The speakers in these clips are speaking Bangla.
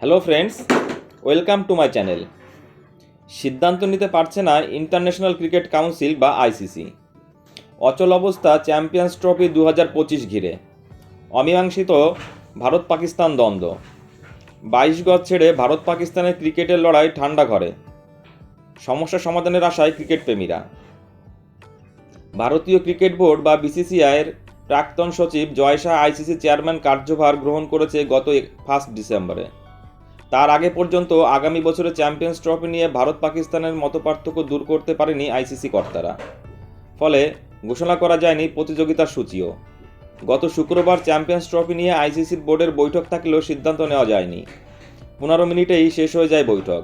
Hello friends welcome to my channel সিদ্ধান্ত নিতে পারছে না ইন্টারন্যাশনাল ক্রিকেট কাউন্সিল বা আইসিসি অচল অবস্থা চ্যাম্পিয়ন্স ট্রফি দু হাজার পঁচিশ ঘিরে। অমীমাংসিত ভারত পাকিস্তান দ্বন্দ্ব। বাইশ গজ ছেড়ে ভারত পাকিস্তানের ক্রিকেটের লড়াই ঠান্ডা ঘরে। সমস্যা সমাধানের আশায় ক্রিকেট প্রেমীরা ভারতীয় ক্রিকেট বোর্ড বা বিসিসিআইয়ের প্রাক্তন সচিব জয় শাহ আইসিসি চেয়ারম্যান কার্যভার গ্রহণ করেছে গত ফার্স্ট ডিসেম্বরে তার আগে পর্যন্ত আগামী বছরে চ্যাম্পিয়ন্স ট্রফি নিয়ে ভারত পাকিস্তানের মতপার্থক্য দূর করতে পারেনি আইসিসি কর্তারা। ফলে ঘোষণা করা যায়নি প্রতিযোগিতার সূচিও। গত শুক্রবার চ্যাম্পিয়ন্স ট্রফি নিয়ে আইসিসির বোর্ডের বৈঠক থাকলেও সিদ্ধান্ত নেওয়া যায়নি। পনেরো মিনিটেই শেষ হয়ে যায় বৈঠক।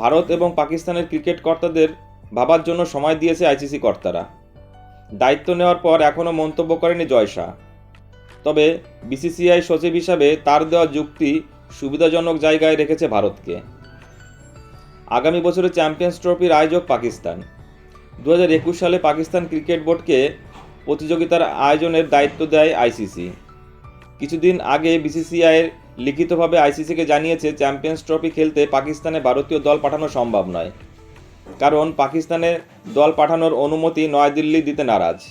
ভারত এবং পাকিস্তানের ক্রিকেট কর্তাদের ভাবার জন্য সময় দিয়েছে আইসিসি কর্তারা। দায়িত্ব নেওয়ার পর এখনও মন্তব্য করেনি জয় শাহ। তবে বিসিসিআই সচিব হিসাবে তার দেওয়া যুক্তি সুবিধাজনক জায়গায় রেখেছে ভারতকে। আগামী বছরে চ্যাম্পিয়ন্স ট্রফির আয়োজক পাকিস্তান। দু হাজার একুশ সালে পাকিস্তান ক্রিকেট বোর্ডকে প্রতিযোগিতার আয়োজনের দায়িত্ব দেয় আইসিসি। কিছুদিন আগে বিসিসিআইয়ের লিখিতভাবে আইসিসিকে জানিয়েছে, চ্যাম্পিয়ন্স ট্রফি খেলতে পাকিস্তানে ভারতীয় দল পাঠানো সম্ভব নয়। কারণ পাকিস্তানে দল পাঠানোর অনুমতি নয়াদিল্লি দিতে নারাজ।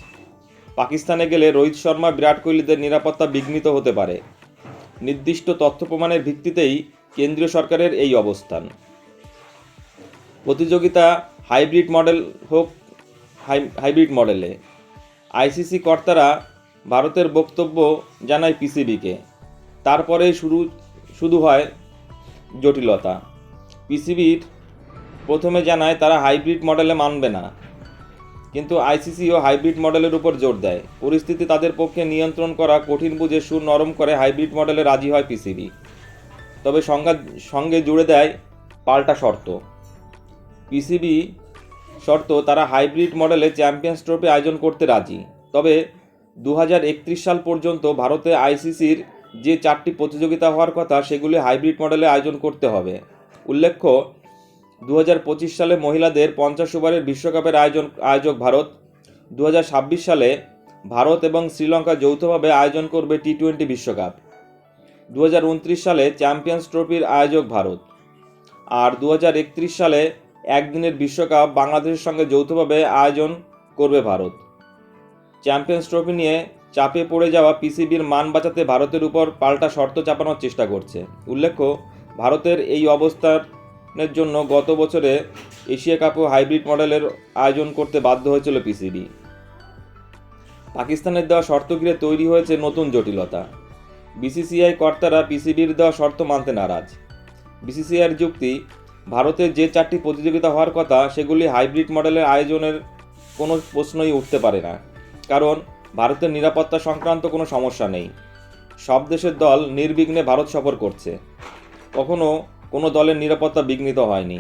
পাকিস্তানে গেলে রোহিত শর্মা, বিরাট কোহলিদের নিরাপত্তা বিঘ্নিত হতে পারে। নির্দিষ্ট তথ্য প্রমাণের ভিত্তিতেই কেন্দ্রীয় সরকারের এই অবস্থান। প্রতিযোগিতা হাইব্রিড মডেল হোক হাইব্রিড মডেলে। আইসিসি কর্তারা ভারতের বক্তব্য জানায় পিসিবিকে। তারপরে শুরু শুরু হয় জটিলতা। পিসিবির প্রথমে জানায়, তারা হাইব্রিড মডেলে মানবে না। কিন্তু আইসিসিও হাইব্রিড মডেলের উপর জোর দেয়। পরিস্থিতি তাদের পক্ষে নিয়ন্ত্রণ করা কঠিন বুঝে সুর নরম করে হাইব্রিড মডেলে রাজি হয় পিসিবি। তবে সংজ্ঞা সঙ্গে জুড়ে দেয় পাল্টা শর্ত। পিসিবি শর্ত, তারা হাইব্রিড মডেলে চ্যাম্পিয়ন্স ট্রফি আয়োজন করতে রাজি। তবে দু হাজার একত্রিশ সাল পর্যন্ত ভারতে আইসিসির যে চারটি প্রতিযোগিতা হওয়ার কথা, সেগুলি হাইব্রিড মডেলে আয়োজন করতে হবে। উল্লেখ্য দু হাজার পঁচিশ সালে মহিলাদের পঞ্চাশ ওভারের বিশ্বকাপের আয়োজন আয়োজক ভারত। দু হাজার ছাব্বিশ সালে ভারত এবং শ্রীলঙ্কা যৌথভাবে আয়োজন করবে টি টোয়েন্টি বিশ্বকাপ। দু হাজার উনত্রিশ সালে চ্যাম্পিয়ন্স ট্রফির আয়োজক ভারত। আর দু হাজার একত্রিশ সালে একদিনের বিশ্বকাপ বাংলাদেশের সঙ্গে যৌথভাবে আয়োজন করবে ভারত। চ্যাম্পিয়ন্স ট্রফি নিয়ে চাপে পড়ে যাওয়া পিসিবির মান বাঁচাতে ভারতের উপর পাল্টা শর্ত চাপানোর চেষ্টা করছে। উল্লেখ্য, ভারতের এই অবস্থানের জন্য গত বছরে এশিয়া কাপও হাইব্রিড মডেলের আয়োজন করতে বাধ্য হয়েছিল পিসিবি। পাকিস্তানের দেওয়া শর্ত ঘিরে তৈরি হয়েছে নতুন জটিলতা। বিসিসিআই কর্তারা পিসিবির দেওয়া শর্ত মানতে নারাজ। বিসিসিআইয়ের যুক্তি ভারতের যে চারটি প্রতিযোগিতা হওয়ার কথা, সেগুলি হাইব্রিড মডেলের আয়োজনের কোনো প্রশ্নই উঠতে পারে না। কারণ, ভারতের নিরাপত্তা সংক্রান্ত কোনো সমস্যা নেই। সব দেশের দল নির্বিঘ্নে ভারত সফর করছে। কখনো কোনো দলের নিরাপত্তা বিঘ্নিত হয়নি।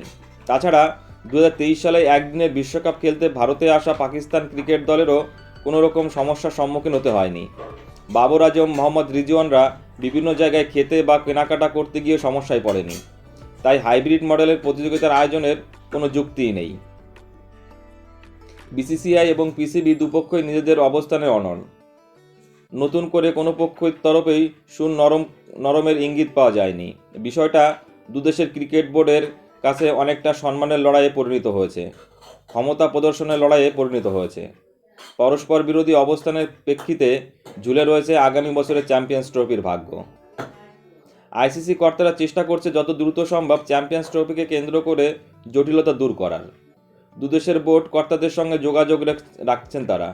তাছাড়া দু হাজার তেইশ সালে একদিনের বিশ্বকাপ খেলতে ভারতে আসা পাকিস্তান ক্রিকেট দলেরও কোনো রকম সমস্যার সম্মুখীন হতে হয়নি। বাবর আজম, মোহাম্মদ রিজওয়ানরা বিভিন্ন জায়গায় খেতে বা কেনাকাটা করতে গিয়ে সমস্যায় পড়েনি। তাই হাইব্রিড মডেলের প্রতিযোগিতার আয়োজনের কোনো যুক্তিই নেই। বিসিসিআই এবং পিসিবি দুপক্ষই নিজেদের অবস্থানে অনড়। নতুন করে কোনো পক্ষের তরফেই সুন নরম, নরমের ইঙ্গিত পাওয়া যায়নি। বিষয়টা দুদেশের ক্রিকেট বোর্ডের কাছে অনেকটা সম্মানের লড়াইয়ে পরিণত হয়েছে। ক্ষমতা প্রদর্শনের লড়াইয়ে পরিণত হয়েছে। পরস্পর বিরোধী অবস্থানের প্রেক্ষিতে ঝুলে রয়েছে আগামী বছরের চ্যাম্পিয়ন্স ট্রফির ভাগ্য। আইসিসি কর্তারা চেষ্টা করছে যত দ্রুত সম্ভব চ্যাম্পিয়ন্স ট্রফিকে কেন্দ্র করে জটিলতা দূর করার। দুদেশের বোর্ড কর্তাদের সঙ্গে যোগাযোগ রাখছেন তারা।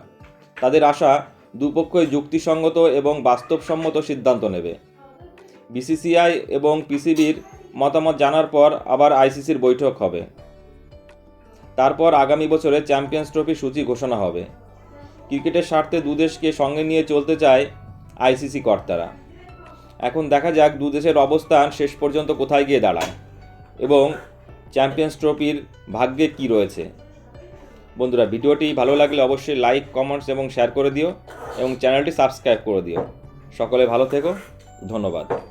তাদের আশা দুপক্ষই যুক্তিসঙ্গত এবং বাস্তবসম্মত সিদ্ধান্ত নেবে। বিসিসিআই এবং পিসিবির মতামত জানার পর আবার আইসিসির বৈঠক হবে। তারপর আগামী বছরে চ্যাম্পিয়ন্স ট্রফি সূচি ঘোষণা হবে। ক্রিকেটের স্বার্থে দুদেশকে সঙ্গে নিয়ে চলতে চায় আইসিসি কর্তারা। এখন দেখা যাক দু দেশের অবস্থান শেষ পর্যন্ত কোথায় গিয়ে দাঁড়ায় এবং চ্যাম্পিয়ন্স ট্রফির ভাগ্যে কি রয়েছে। বন্ধুরা, ভিডিওটি ভালো লাগলে অবশ্যই লাইক, কমেন্টস এবং শেয়ার করে দিও এবং চ্যানেলটি সাবস্ক্রাইব করে দিও। সকলে ভালো থেকো। ধন্যবাদ।